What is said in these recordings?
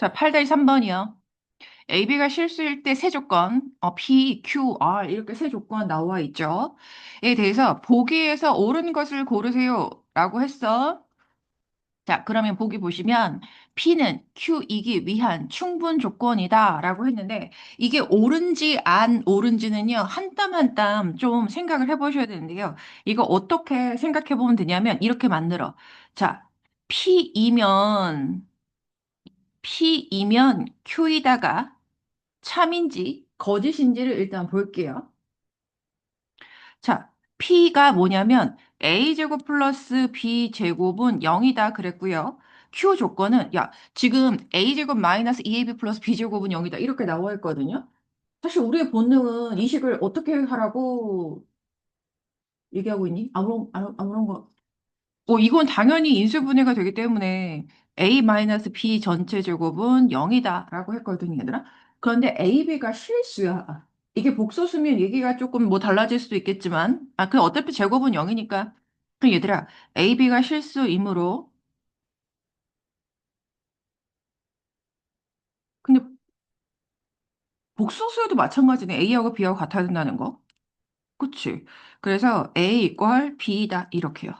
자, 8-3번이요. AB가 실수일 때 세 조건, 어, P, Q, R 이렇게 세 조건 나와 있죠. 에 대해서 보기에서 옳은 것을 고르세요 라고 했어. 자, 그러면 보기 보시면 P는 Q이기 위한 충분 조건이다 라고 했는데 이게 옳은지 안 옳은지는요, 한 땀 한 땀 좀 생각을 해보셔야 되는데요. 이거 어떻게 생각해 보면 되냐면 이렇게 만들어. 자, P이면 P이면 Q이다가 참인지 거짓인지를 일단 볼게요. 자, P가 뭐냐면 A제곱 플러스 B제곱은 0이다 그랬고요. Q 조건은 야, 지금 A제곱 마이너스 2AB 플러스 B제곱은 0이다 이렇게 나와 있거든요. 사실 우리의 본능은 이 식을 어떻게 하라고 얘기하고 있니? 아무런, 아무- 아무런 거. 어, 이건 당연히 인수분해가 되기 때문에 A-B 전체 제곱은 0이다 라고 했거든요, 얘들아. 그런데 AB가 실수야. 이게 복소수면 얘기가 조금 뭐 달라질 수도 있겠지만, 아, 그 어차피 제곱은 0이니까. 그 얘들아, AB가 실수이므로, 근데 복소수여도 마찬가지네. A하고 B하고 같아야 된다는 거. 그치? 그래서 A 이퀄 B다, 이렇게요.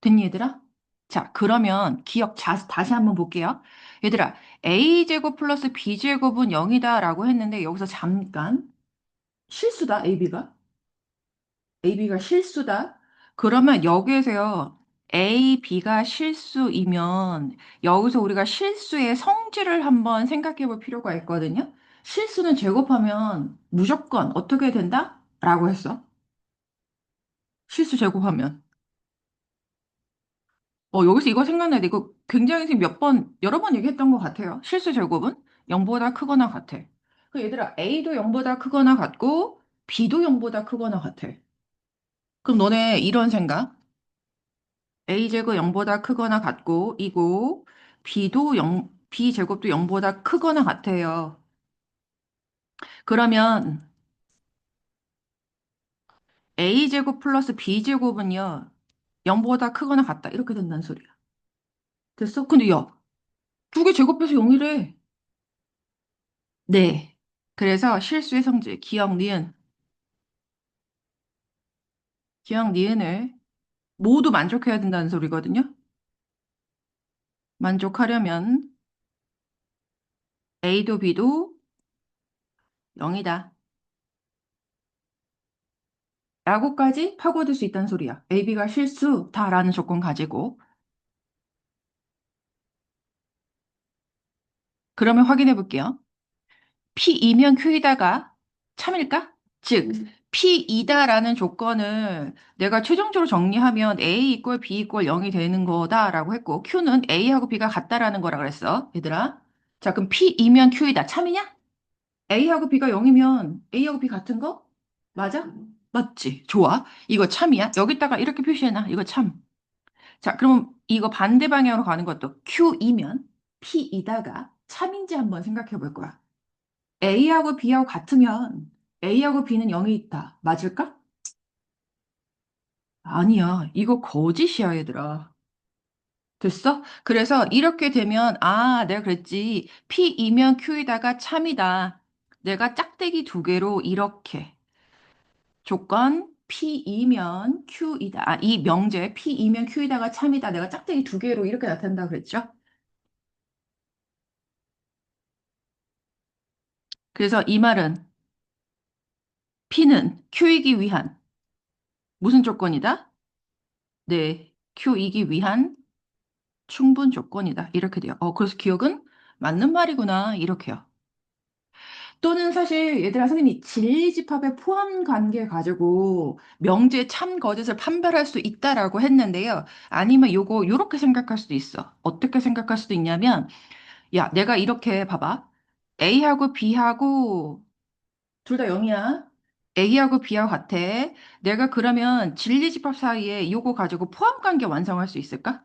됐니, 얘들아? 자, 그러면 기억 자, 다시 한번 볼게요. 얘들아, a제곱 플러스 b제곱은 0이다 라고 했는데 여기서 잠깐 실수다, ab가. ab가 실수다. 그러면 여기에서요, a, b가 실수이면 여기서 우리가 실수의 성질을 한번 생각해 볼 필요가 있거든요. 실수는 제곱하면 무조건 어떻게 된다? 라고 했어. 실수 제곱하면. 어, 여기서 이거 생각나는데 이거 굉장히 지금 몇 번, 여러 번 얘기했던 것 같아요. 실수 제곱은 0보다 크거나 같아. 그 얘들아, A도 0보다 크거나 같고, B도 0보다 크거나 같아. 그럼 너네 이런 생각? A제곱 0보다 크거나 같고, 이고, B도 0, B제곱도 0보다 크거나 같아요. 그러면 A제곱 플러스 B제곱은요, 0보다 크거나 같다. 이렇게 된다는 소리야. 됐어? 근데 야, 두 개 제곱해서 0이래. 네. 그래서 실수의 성질, 기억, 니은, 기억, 니은을 모두 만족해야 된다는 소리거든요. 만족하려면 A도 B도 0이다. 라고까지 파고들 수 있다는 소리야. A, B가 실수다라는 조건 가지고. 그러면 확인해 볼게요. P2면 Q이다가 참일까? 즉, P2다라는 조건을 내가 최종적으로 정리하면 A 이꼴 B 이꼴 0이 되는 거다라고 했고, Q는 A하고 B가 같다라는 거라 그랬어. 얘들아. 자, 그럼 P2면 Q이다. 참이냐? A하고 B가 0이면 A하고 B 같은 거? 맞아? 맞지? 좋아. 이거 참이야. 여기다가 이렇게 표시해놔. 이거 참. 자, 그럼 이거 반대 방향으로 가는 것도 Q이면 P이다가 참인지 한번 생각해 볼 거야. A하고 B하고 같으면 A하고 B는 0이 있다. 맞을까? 아니야. 이거 거짓이야, 얘들아. 됐어? 그래서 이렇게 되면, 아, 내가 그랬지. P이면 Q이다가 참이다. 내가 짝대기 두 개로 이렇게. 조건 P이면 Q이다. 아, 이 명제 P이면 Q이다가 참이다. 내가 짝대기 두 개로 이렇게 나타낸다 그랬죠? 그래서 이 말은 P는 Q이기 위한 무슨 조건이다? 네, Q이기 위한 충분 조건이다. 이렇게 돼요. 어, 그래서 기억은 맞는 말이구나. 이렇게요. 또는 사실 얘들아 선생님이 진리집합의 포함 관계 가지고 명제 참 거짓을 판별할 수 있다라고 했는데요. 아니면 요거 요렇게 생각할 수도 있어. 어떻게 생각할 수도 있냐면 야, 내가 이렇게 봐봐. A하고 B하고 둘 다 0이야. A하고 B하고 같아. 내가 그러면 진리집합 사이에 요거 가지고 포함 관계 완성할 수 있을까?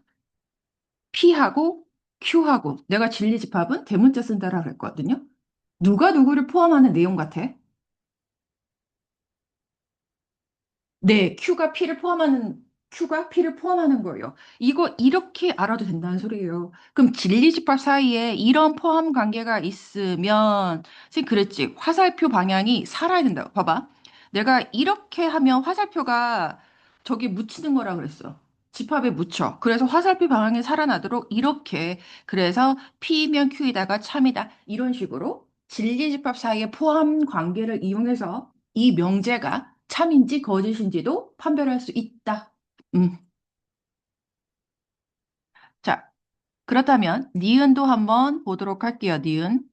P하고 Q하고 내가 진리집합은 대문자 쓴다라 그랬거든요. 누가 누구를 포함하는 내용 같아? 네, Q가 P를 포함하는 Q가 P를 포함하는 거예요. 이거 이렇게 알아도 된다는 소리예요. 그럼 진리집합 사이에 이런 포함 관계가 있으면, 선생님 그랬지. 화살표 방향이 살아야 된다고. 봐봐. 내가 이렇게 하면 화살표가 저기 묻히는 거라 그랬어. 집합에 묻혀. 그래서 화살표 방향이 살아나도록 이렇게. 그래서 P면 Q이다가 참이다. 이런 식으로 진리집합 사이의 포함 관계를 이용해서 이 명제가 참인지 거짓인지도 판별할 수 있다. 음. 자, 그렇다면 니은도 한번 보도록 할게요. 니은.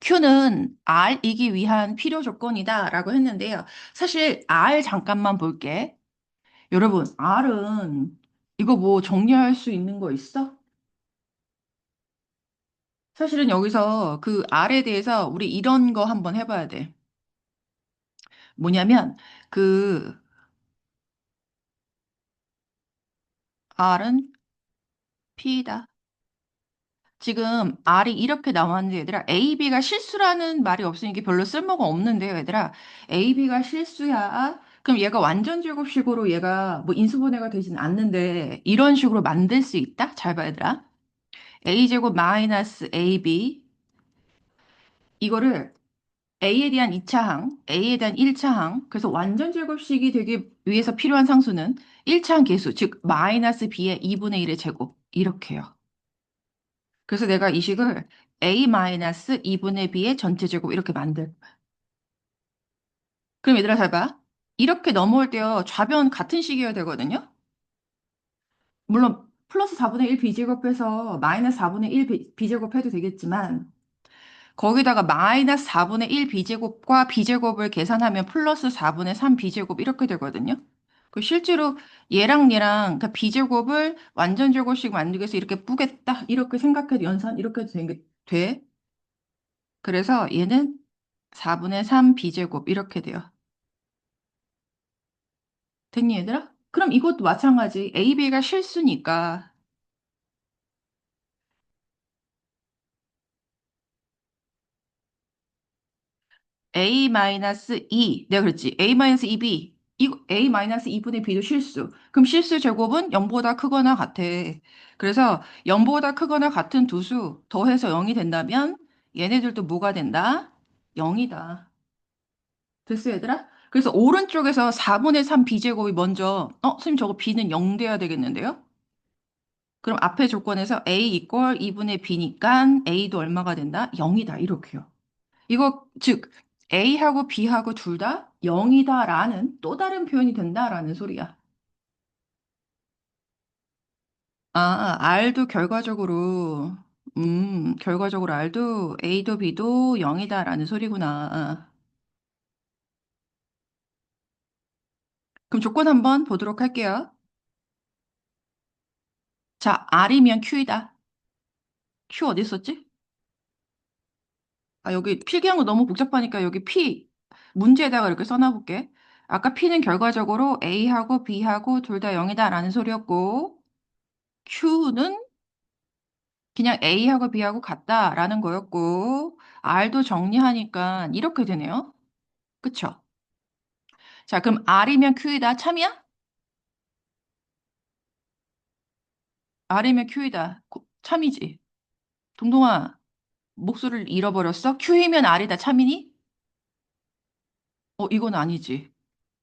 Q는 R이기 위한 필요 조건이다 라고 했는데요. 사실 R 잠깐만 볼게. 여러분, R은 이거 뭐 정리할 수 있는 거 있어? 사실은 여기서 그 R에 대해서 우리 이런 거 한번 해봐야 돼. 뭐냐면 그 R은 P다. 지금 R이 이렇게 나왔는데 얘들아 A, B가 실수라는 말이 없으니 까 별로 쓸모가 없는데요 얘들아 A, B가 실수야 그럼 얘가 완전 제곱식으로 얘가 뭐 인수분해가 되진 않는데 이런 식으로 만들 수 있다? 잘 봐 얘들아 A제곱 마이너스 AB 이거를 A에 대한 2차항, A에 대한 1차항 그래서 완전 제곱식이 되기 위해서 필요한 상수는 1차항 계수 즉 마이너스 B의 2분의 1의 제곱 이렇게요 그래서 내가 이 식을 a-2분의 b의 전체 제곱 이렇게 만들 거야. 그럼 얘들아 잘 봐. 이렇게 넘어올 때요. 좌변 같은 식이어야 되거든요. 물론 플러스 4분의 1 b제곱해서 마이너스 4분의 1 b제곱 해도 되겠지만 거기다가 마이너스 4분의 1 b제곱과 b제곱을 계산하면 플러스 4분의 3 b제곱 이렇게 되거든요. 그 실제로 얘랑 얘랑 그러니까 b제곱을 완전 제곱식 만들기 위해서 이렇게 뿌겠다 이렇게 생각해도 연산 이렇게 해도 되- 돼. 그래서 얘는 4분의 3 b제곱 이렇게 돼요. 됐니 얘들아? 그럼 이것도 마찬가지. A, B가 실수니까 A-2 내가 그랬지. A-2B 이거 A-2분의 B도 실수. 그럼 실수 제곱은 0보다 크거나 같아. 그래서 0보다 크거나 같은 두 수 더해서 0이 된다면 얘네들도 뭐가 된다? 0이다. 됐어 얘들아? 그래서 오른쪽에서 4분의 3 B제곱이 먼저 어? 선생님 저거 B는 0 돼야 되겠는데요? 그럼 앞에 조건에서 A 이퀄 2분의 B니까 A도 얼마가 된다? 0이다. 이렇게요. 이거 즉 A하고 B하고 둘 다 0이다 라는 또 다른 표현이 된다라는 소리야. 아, R도 결과적으로 음, 결과적으로 R도 A도 B도 0이다라는 소리구나. 그럼 조건 한번 보도록 할게요. 자, R이면 Q이다. Q 어디 있었지? 아, 여기 필기한 거 너무 복잡하니까 여기 P 문제에다가 이렇게 써놔볼게. 아까 P는 결과적으로 A하고 B하고 둘 다 0이다 라는 소리였고 Q는 그냥 A하고 B하고 같다라는 거였고 R도 정리하니까 이렇게 되네요. 그쵸? 자, 그럼 R이면 Q이다. 참이야? R이면 Q이다. 고- 참이지. 동동아, 목소리를 잃어버렸어? Q이면 R이다. 참이니? 어, 이건 아니지.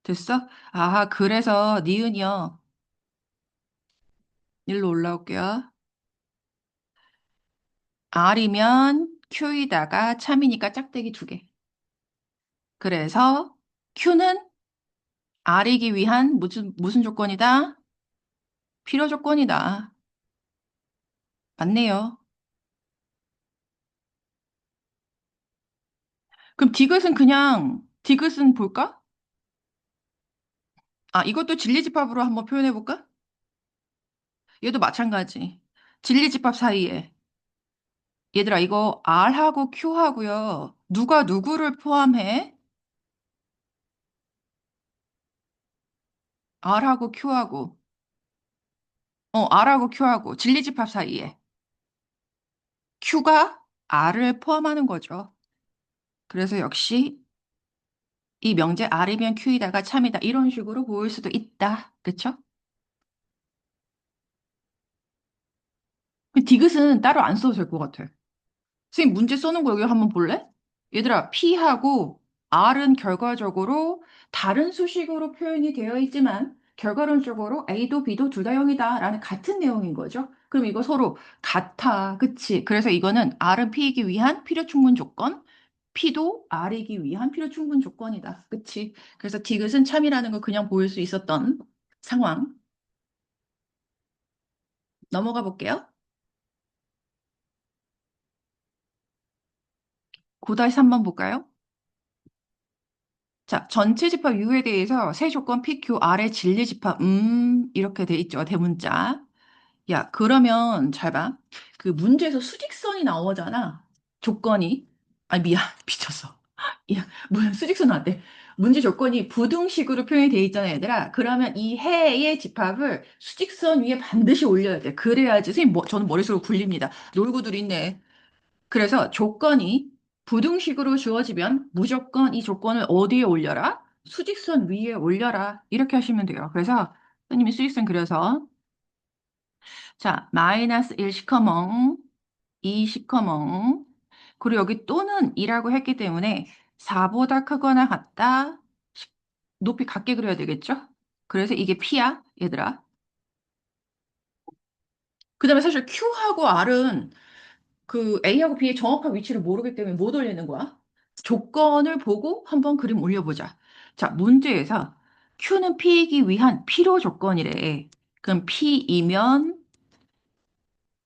됐어? 아, 그래서 니은이요. 일로 올라올게요. R이면 Q이다가 참이니까 짝대기 두 개. 그래서 Q는 R이기 위한 무슨, 무슨 조건이다? 필요 조건이다. 맞네요. 그럼 디귿은 그냥 디귿은 볼까? 아, 이것도 진리집합으로 한번 표현해 볼까? 얘도 마찬가지. 진리집합 사이에 얘들아 이거 R하고 Q하고요. 누가 누구를 포함해? R하고 Q하고 어, R하고 Q하고 진리집합 사이에 Q가 R을 포함하는 거죠. 그래서 역시 이 명제 R이면 Q이다가 참이다. 이런 식으로 보일 수도 있다. 그쵸? 디귿은 따로 안 써도 될 것 같아. 선생님 문제 써놓은 거 여기 한번 볼래? 얘들아, P하고 R은 결과적으로 다른 수식으로 표현이 되어 있지만 결과론적으로 A도 B도 둘 다 0이다 라는 같은 내용인 거죠. 그럼 이거 서로 같아. 그치? 그래서 이거는 R은 P이기 위한 필요 충분 조건, P도 R이기 위한 필요 충분 조건이다. 그치? 그래서 디귿은 참이라는 거 그냥 보일 수 있었던 상황. 넘어가 볼게요. 9-3번 볼까요? 자, 전체 집합 U에 대해서 세 조건 PQ 아래 진리 집합 음 이렇게 돼 있죠. 대문자. 야, 그러면 잘 봐. 그 문제에서 수직선이 나오잖아. 조건이. 아, 미안. 미쳤어. 야, 뭐야, 수직선 나왔대. 문제 조건이 부등식으로 표현이 돼 있잖아, 얘들아. 그러면 이 해의 집합을 수직선 위에 반드시 올려야 돼. 그래야지. 선생님, 뭐, 저는 머릿속으로 굴립니다. 놀고들 있네. 그래서 조건이 부등식으로 주어지면 무조건 이 조건을 어디에 올려라? 수직선 위에 올려라. 이렇게 하시면 돼요. 그래서 선생님이 수직선 그려서 자, 마이너스 1 시커멍, 2 시커멍 그리고 여기 또는 2라고 했기 때문에 4보다 크거나 같다. 높이 같게 그려야 되겠죠? 그래서 이게 P야, 얘들아. 그 다음에 사실 Q하고 R은 그 A하고 B의 정확한 위치를 모르기 때문에 못 올리는 거야. 조건을 보고 한번 그림 올려보자. 자, 문제에서 Q는 P이기 위한 필요 조건이래. 그럼 P이면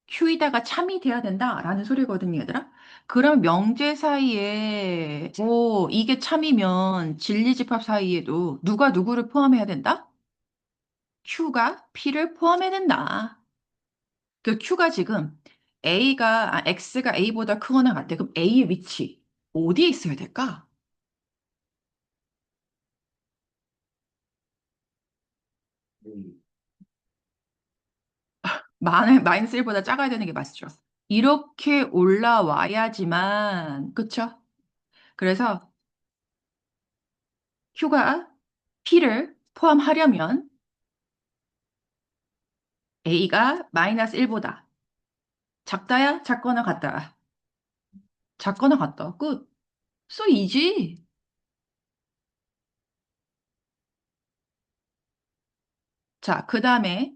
Q이다가 참이 돼야 된다라는 소리거든요, 얘들아. 그럼 명제 사이에 오, 이게 참이면 진리집합 사이에도 누가 누구를 포함해야 된다? Q가 P를 포함해야 된다. 그 Q가 지금 A가, 아, X가 A보다 크거나 같아. 그럼 A의 위치 어디에 있어야 될까? 마이- 마이너스 1보다 작아야 되는 게 맞죠. 이렇게 올라와야지만, 그쵸? 그래서 Q가 P를 포함하려면 A가 마이너스 1보다 작다야? 작거나 같다. 작거나 같다. 끝. So easy. 자, 그 다음에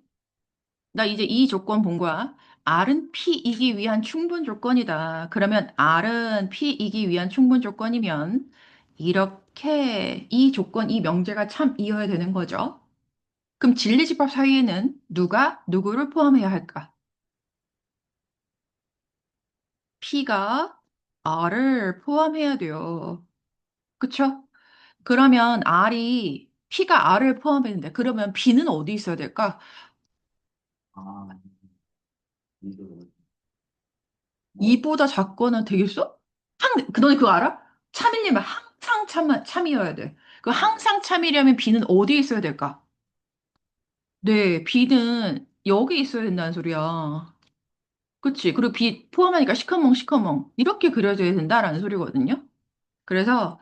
나 이제 이 조건 본 거야. R은 P이기 위한 충분 조건이다. 그러면 R은 P이기 위한 충분 조건이면 이렇게 이 조건, 이 명제가 참 이어야 되는 거죠. 그럼 진리집합 사이에는 누가 누구를 포함해야 할까? P가 R을 포함해야 돼요. 그쵸? 그러면 R이 P가 R을 포함했는데 그러면 B는 어디 있어야 될까? 이보다 작거나 되겠어? 항, 그 너네 그거 알아? 참이려면 항상 참, 참이어야 돼. 그 항상 참이려면 B는 어디에 있어야 될까? 네, B는 여기 있어야 된다는 소리야. 그치? 그리고 B 포함하니까 시커멍 시커멍 이렇게 그려져야 된다라는 소리거든요. 그래서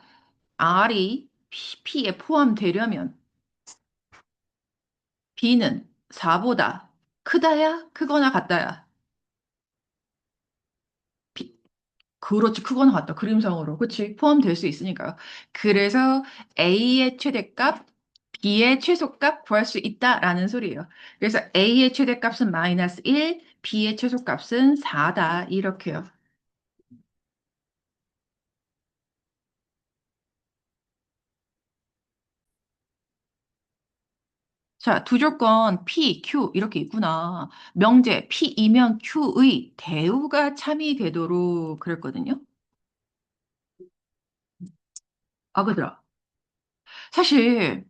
R이 P, P에 포함되려면 B는 4보다 크다야? 크거나 같다야? 그렇지, 크거나 같다. 그림상으로. 그치? 포함될 수 있으니까요. 그래서 A의 최대값, B의 최소값 구할 수 있다라는 소리예요. 그래서 A의 최대값은 마이너스 1, B의 최소값은 4다. 이렇게요. 자, 두 조건 P, Q 이렇게 있구나. 명제 P이면 Q의 대우가 참이 되도록 그랬거든요. 아, 그더라. 사실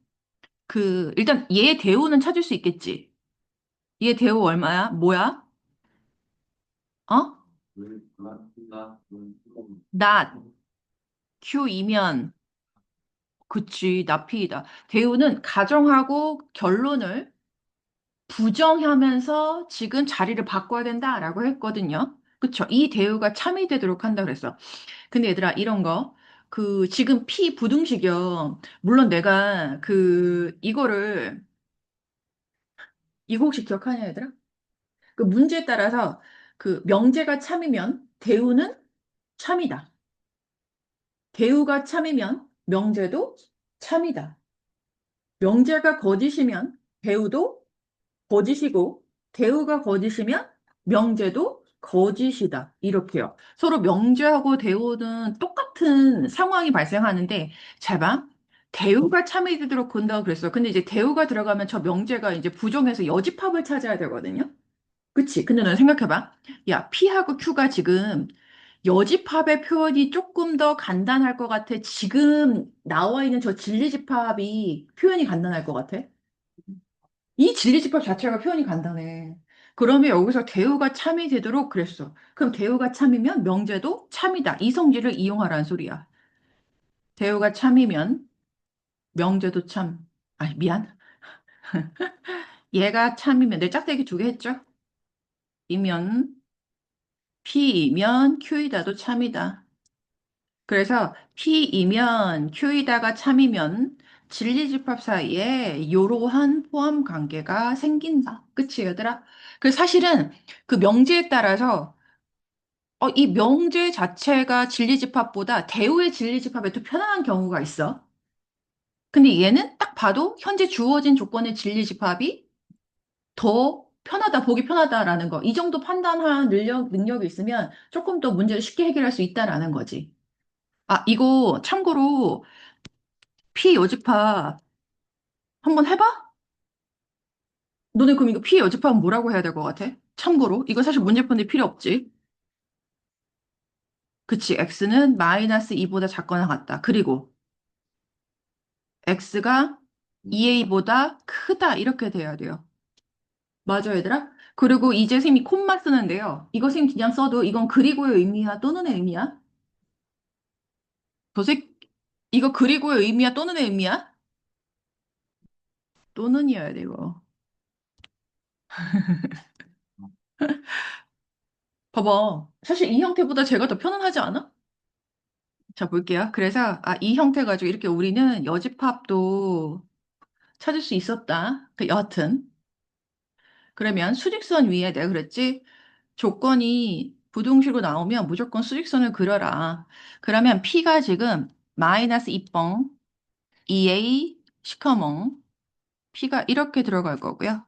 그 일단 얘 대우는 찾을 수 있겠지. 얘 대우 얼마야? 뭐야? 어? not Q이면 그치 나피이다. 대우는 가정하고 결론을 부정하면서 지금 자리를 바꿔야 된다라고 했거든요. 그쵸? 이 대우가 참이 되도록 한다 그랬어. 근데 얘들아 이런 거 그 지금 P 부등식이요. 물론 내가 그 이거를 이거 혹시 기억하냐 얘들아? 그 문제에 따라서 그 명제가 참이면 대우는 참이다. 대우가 참이면 명제도 참이다. 명제가 거짓이면 대우도 거짓이고 대우가 거짓이면 명제도 거짓이다. 이렇게요. 서로 명제하고 대우는 똑같은 상황이 발생하는데 잘 봐. 대우가 참이 되도록 본다고 그랬어. 근데 이제 대우가 들어가면 저 명제가 이제 부정해서 여집합을 찾아야 되거든요. 그치? 근데 넌 생각해봐. 야, P하고 Q가 지금 여집합의 표현이 조금 더 간단할 것 같아. 지금 나와 있는 저 진리집합이 표현이 간단할 것 같아. 이 진리집합 자체가 표현이 간단해. 그러면 여기서 대우가 참이 되도록 그랬어. 그럼 대우가 참이면 명제도 참이다. 이 성질을 이용하라는 소리야. 대우가 참이면 명제도 참. 아니, 미안. 얘가 참이면, 내 짝대기 두 개 했죠? 이면, P이면 Q이다도 참이다. 그래서 P이면 Q이다가 참이면 진리집합 사이에 이러한 포함 관계가 생긴다. 그치, 얘들아? 그 사실은 그 명제에 따라서 어, 이 명제 자체가 진리집합보다 대우의 진리집합에 더 편안한 경우가 있어. 근데 얘는 딱 봐도 현재 주어진 조건의 진리집합이 더 편하다, 보기 편하다라는 거. 이 정도 판단할 능력, 능력이 있으면 조금 더 문제를 쉽게 해결할 수 있다라는 거지. 아, 이거 참고로 피 여집합 한번 해봐? 너네 그럼 이거 피 여집합은 뭐라고 해야 될 것 같아? 참고로 이거 사실 문제 푸는데 필요 없지. 그치, x는 마이너스 2보다 작거나 같다. 그리고 x가 2a보다 크다 이렇게 돼야 돼요. 맞아, 얘들아? 그리고 이제 쌤이 콤마 쓰는데요. 이거 쌤 그냥 써도 이건 그리고의 의미야 또는의 의미야? 도색 이거 그리고의 의미야 또는의 의미야? 또는이어야 돼 이거. 봐봐. 사실 이 형태보다 제가 더 편안하지 않아? 자, 볼게요. 그래서, 아, 이 형태 가지고 이렇게 우리는 여집합도 찾을 수 있었다. 그 여하튼. 그러면 수직선 위에 내가 그랬지? 조건이 부등식으로 나오면 무조건 수직선을 그려라. 그러면 P가 지금 마이너스 2뻥, 2A, 시커멍, P가 이렇게 들어갈 거고요.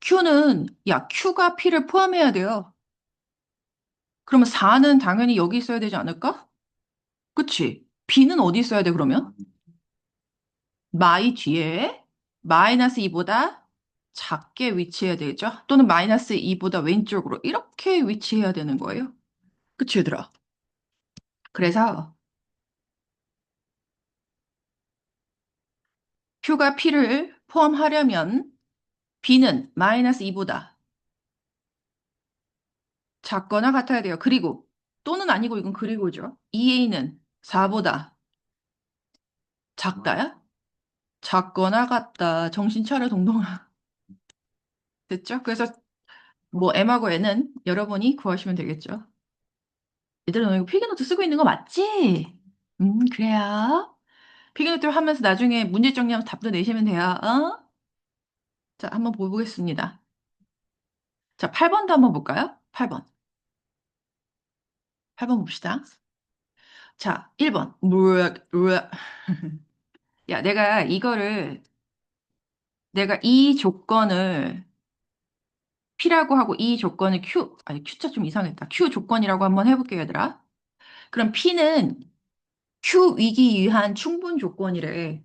Q는, 야, Q가 P를 포함해야 돼요. 그러면 4는 당연히 여기 있어야 되지 않을까? 그치? B는 어디 있어야 돼, 그러면? 마이 뒤에 마이너스 2보다 작게 위치해야 되죠? 또는 마이너스 2보다 왼쪽으로 이렇게 위치해야 되는 거예요. 그치, 얘들아? 그래서 Q가 P를 포함하려면 B는 마이너스 2보다 작거나 같아야 돼요. 그리고 또는 아니고 이건 그리고죠. 2A는 4보다 작다야? 작거나 같다. 정신 차려 동동아. 됐죠? 그래서 뭐 M하고 N은 여러분이 구하시면 되겠죠. 얘들아, 너 이거 필기노트 쓰고 있는 거 맞지? 음, 그래요. 필기노트를 하면서 나중에 문제 정리하면서 답도 내시면 돼요. 어? 자, 한번 보겠습니다. 자, 8번도 한번 볼까요? 8번. 8번 봅시다. 자, 1번. 무역, 무역. 야, 내가 이거를, 내가 이 조건을 P라고 하고 이 조건을 Q, 아니, Q자 좀 이상했다. Q 조건이라고 한번 해볼게요, 얘들아. 그럼 P는 Q 위기 위한 충분 조건이래.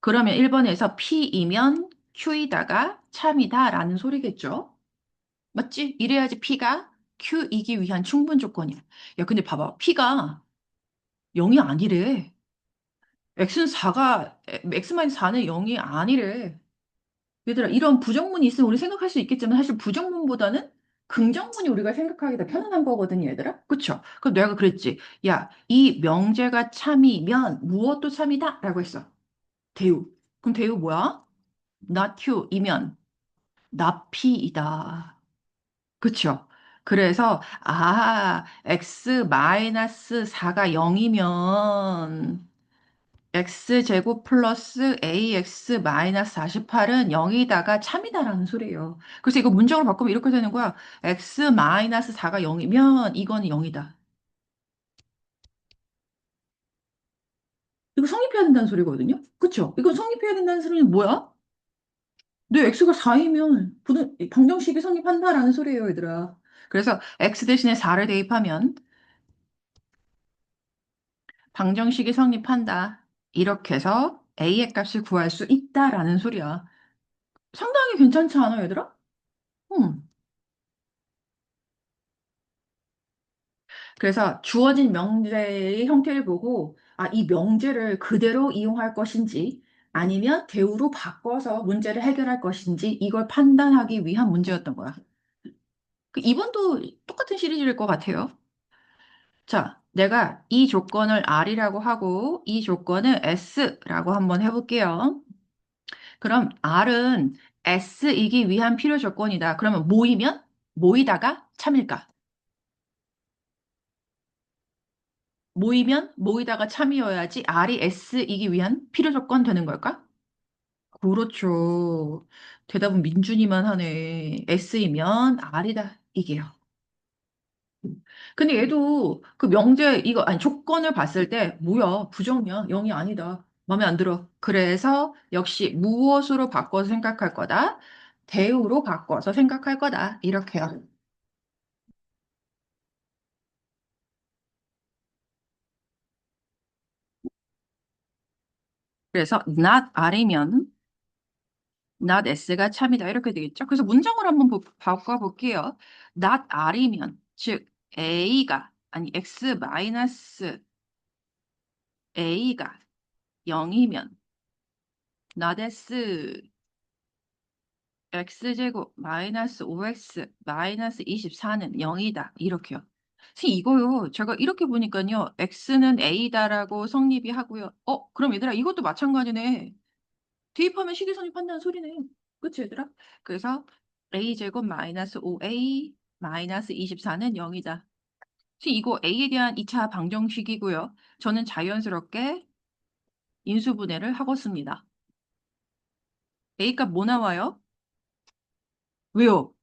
그러면 1번에서 P이면 Q이다가 참이다라는 소리겠죠? 맞지? 이래야지 P가 Q이기 위한 충분 조건이야. 야, 근데 봐봐. P가 0이 아니래. X는 4가, X-4는 0이 아니래. 얘들아, 이런 부정문이 있으면 우리 생각할 수 있겠지만 사실 부정문보다는 긍정문이 우리가 생각하기 더 편안한 거거든요, 얘들아. 그쵸? 그럼 내가 그랬지. 야, 이 명제가 참이면 무엇도 참이다? 라고 했어. 대우. 그럼 대우 뭐야? not P이다. 그쵸? 그래서, 아, x 마이너스 4가 0이면, x제곱 플러스 ax 마이너스 48은 0이다가 참이다라는 소리예요. 그래서 이거 문장으로 바꾸면 이렇게 되는 거야. x 마이너스 4가 0이면 이거는 0이다. 이거 성립해야 된다는 소리거든요. 그쵸? 이거 성립해야 된다는 소리는 뭐야? 내 x가 4이면 방정식이 성립한다라는 소리예요, 얘들아. 그래서 x 대신에 4를 대입하면 방정식이 성립한다. 이렇게 해서 a의 값을 구할 수 있다라는 소리야. 상당히 괜찮지 않아, 얘들아? 응. 그래서 주어진 명제의 형태를 보고, 아, 이 명제를 그대로 이용할 것인지, 아니면 대우로 바꿔서 문제를 해결할 것인지, 이걸 판단하기 위한 문제였던 거야. 그 이번도 똑같은 시리즈일 것 같아요. 자, 내가 이 조건을 R이라고 하고, 이 조건을 S라고 한번 해볼게요. 그럼 R은 S이기 위한 필요 조건이다. 그러면 모이면? 모이다가 참일까? 모이면 모이다가 참이어야지 R이 S이기 위한 필요 조건 되는 걸까? 그렇죠. 대답은 민준이만 하네. S이면 R이다. 이게요. 근데 얘도 그 명제 이거 아니 조건을 봤을 때 뭐야? 부정이야? 0이 아니다. 마음에 안 들어. 그래서 역시 무엇으로 바꿔서 생각할 거다? 대우로 바꿔서 생각할 거다. 이렇게요. 그래서 not R이면 not S가 참이다. 이렇게 되겠죠? 그래서 문장을 한번 보- 바꿔볼게요. not R이면 즉 A가 아니 X 마이너스 A가 0이면 not S x제곱 마이너스 5x 마이너스 24는 0이다. 이렇게요. 이거요. 제가 이렇게 보니까요. x는 a다라고 성립이 하고요. 어, 그럼 얘들아 이것도 마찬가지네. 대입하면 식이 성립한다는 소리네. 그치 얘들아? 그래서 a제곱 마이너스 5a 마이너스 24는 0이다. 선생님 이거 a에 대한 2차 방정식이고요. 저는 자연스럽게 인수분해를 하겠습니다. a 값 뭐 나와요? 왜요?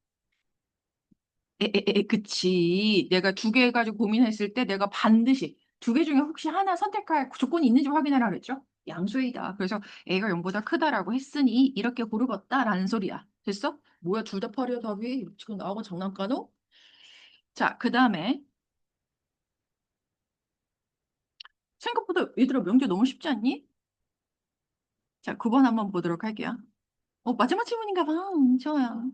에에에 그치. 내가 두 개 가지고 고민했을 때 내가 반드시 두 개 중에 혹시 하나 선택할 조건이 있는지 확인하라 그랬죠? 양수이다. 그래서 A가 0보다 크다라고 했으니 이렇게 고르겠다라는 소리야. 됐어? 뭐야 둘 다 8이야 답이? 지금 나하고 장난까노? 자, 그 다음에 생각보다 얘들아 명제 너무 쉽지 않니? 자, 9번 한번 보도록 할게요. 어, 마지막 질문인가 봐. 음, 좋아요.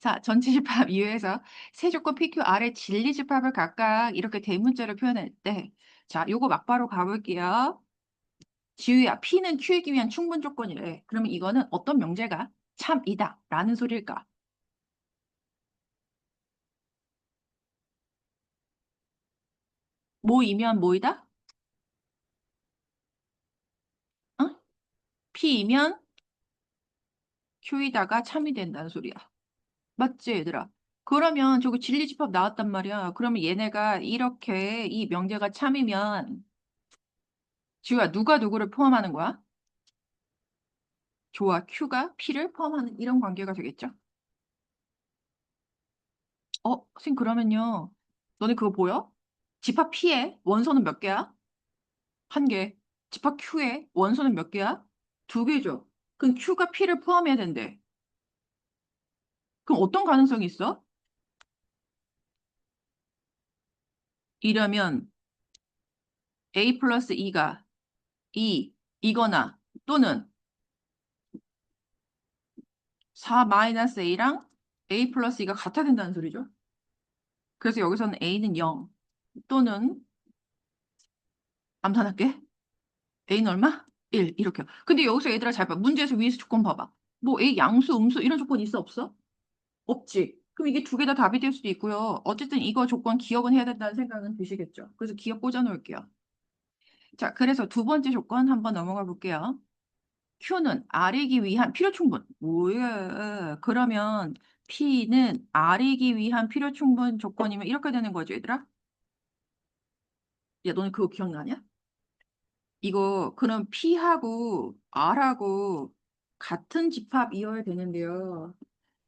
자, 전체 집합 이외에서 세 조건 PQR의 진리 집합을 각각 이렇게 대문자로 표현할 때, 자, 요거 막바로 가볼게요. 지우야, P는 Q이기 위한 충분 조건이래. 그러면 이거는 어떤 명제가 참이다 라는 소리일까? 뭐이면 뭐이다? 어? P이면 Q이다가 참이 된다는 소리야. 맞지, 얘들아? 그러면 저거 진리집합 나왔단 말이야. 그러면 얘네가 이렇게 이 명제가 참이면 지우야, 누가 누구를 포함하는 거야? 좋아, Q가 P를 포함하는 이런 관계가 되겠죠? 어, 선생님 그러면요. 너네 그거 보여? 집합 P의 원소는 몇 개야? 한 개. 집합 Q의 원소는 몇 개야? 두 개죠. 그럼 Q가 P를 포함해야 된대. 그럼 어떤 가능성이 있어? 이러면 A 플러스 2가 2, 이거나 또는 4 마이너스 A랑 A 플러스 2가 같아야 된다는 소리죠. 그래서 여기서는 A는 0 또는 암산할게. A는 얼마? 1 이렇게요. 근데 여기서 얘들아 잘 봐. 문제에서 위에서 조건 봐봐. 뭐 A 양수, 음수 이런 조건 있어 없어? 없지. 그럼 이게 두 개 다 답이 될 수도 있고요. 어쨌든 이거 조건 기억은 해야 된다는 생각은 드시겠죠. 그래서 기억 꽂아 놓을게요. 자, 그래서 두 번째 조건 한번 넘어가 볼게요. Q는 R이기 위한 필요 충분. 뭐야? 그러면 P는 R이기 위한 필요 충분 조건이면 이렇게 되는 거죠, 얘들아? 야, 너네 그거 기억나냐? 이거 그럼 P하고 R하고 같은 집합이어야 되는데요.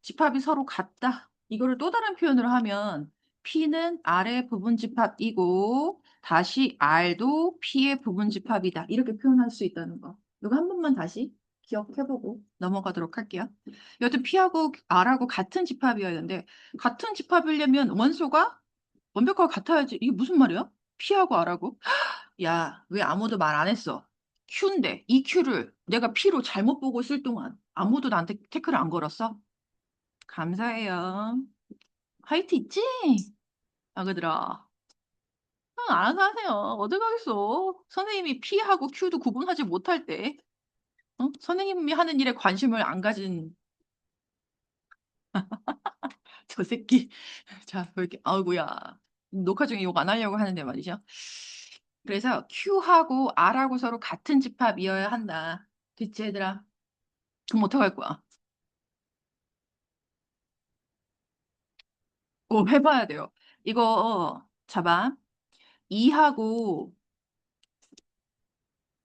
집합이 서로 같다. 이거를 또 다른 표현으로 하면 P는 R의 부분 집합이고 다시 R도 P의 부분 집합이다. 이렇게 표현할 수 있다는 거. 이거 한 번만 다시 기억해보고 넘어가도록 할게요. 여튼 P하고 R하고 같은 집합이어야 되는데 같은 집합이려면 원소가 완벽하게 같아야지. 이게 무슨 말이야? P하고 R하고? 야, 왜 아무도 말 안 했어? Q인데 이 Q를 내가 P로 잘못 보고 있을 동안 아무도 나한테 태클을 안 걸었어? 감사해요. 화이트 있지? 아그들아. 응, 알아서 하세요. 어디 가겠어. 선생님이 P하고 Q도 구분하지 못할 때. 어? 선생님이 하는 일에 관심을 안 가진 저 새끼. 자, 왜 이렇게, 아이고야. 녹화 중에 욕 안 하려고 하는데 말이죠. 그래서 Q하고 R하고 서로 같은 집합이어야 한다. 됐지, 얘들아? 그럼 어떡할 거야? 꼭 해봐야 돼요. 이거 잡아. 2하고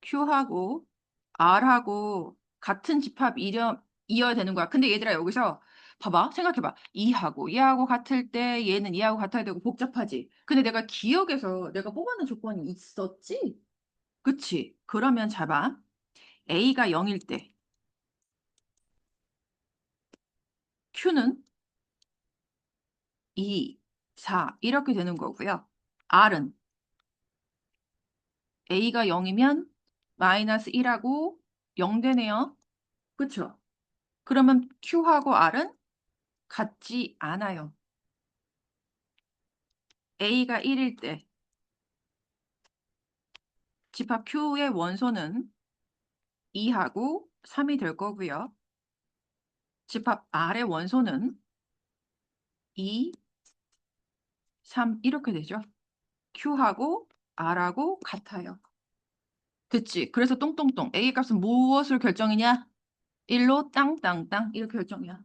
Q하고 R하고 같은 집합 이려, 이어야 되는 거야. 근데 얘들아 여기서 봐봐. 생각해봐. 2하고 얘하고 같을 때 얘는 얘하고 같아야 되고 복잡하지. 근데 내가 기억에서 내가 뽑아놓은 조건이 있었지? 그치? 그러면 잡아. A가 0일 때 Q는 2, 4 이렇게 되는 거고요. R은 A가 0이면 마이너스 1하고 0 되네요. 그쵸? 그러면 Q하고 R은 같지 않아요. A가 1일 때 집합 Q의 원소는 2하고 3이 될 거고요. 집합 R의 원소는 2, 3 이렇게 되죠. Q하고 R하고 같아요. 됐지? 그래서 똥똥똥 A 값은 무엇을 결정이냐? 1로 땅땅땅 이렇게 결정이야.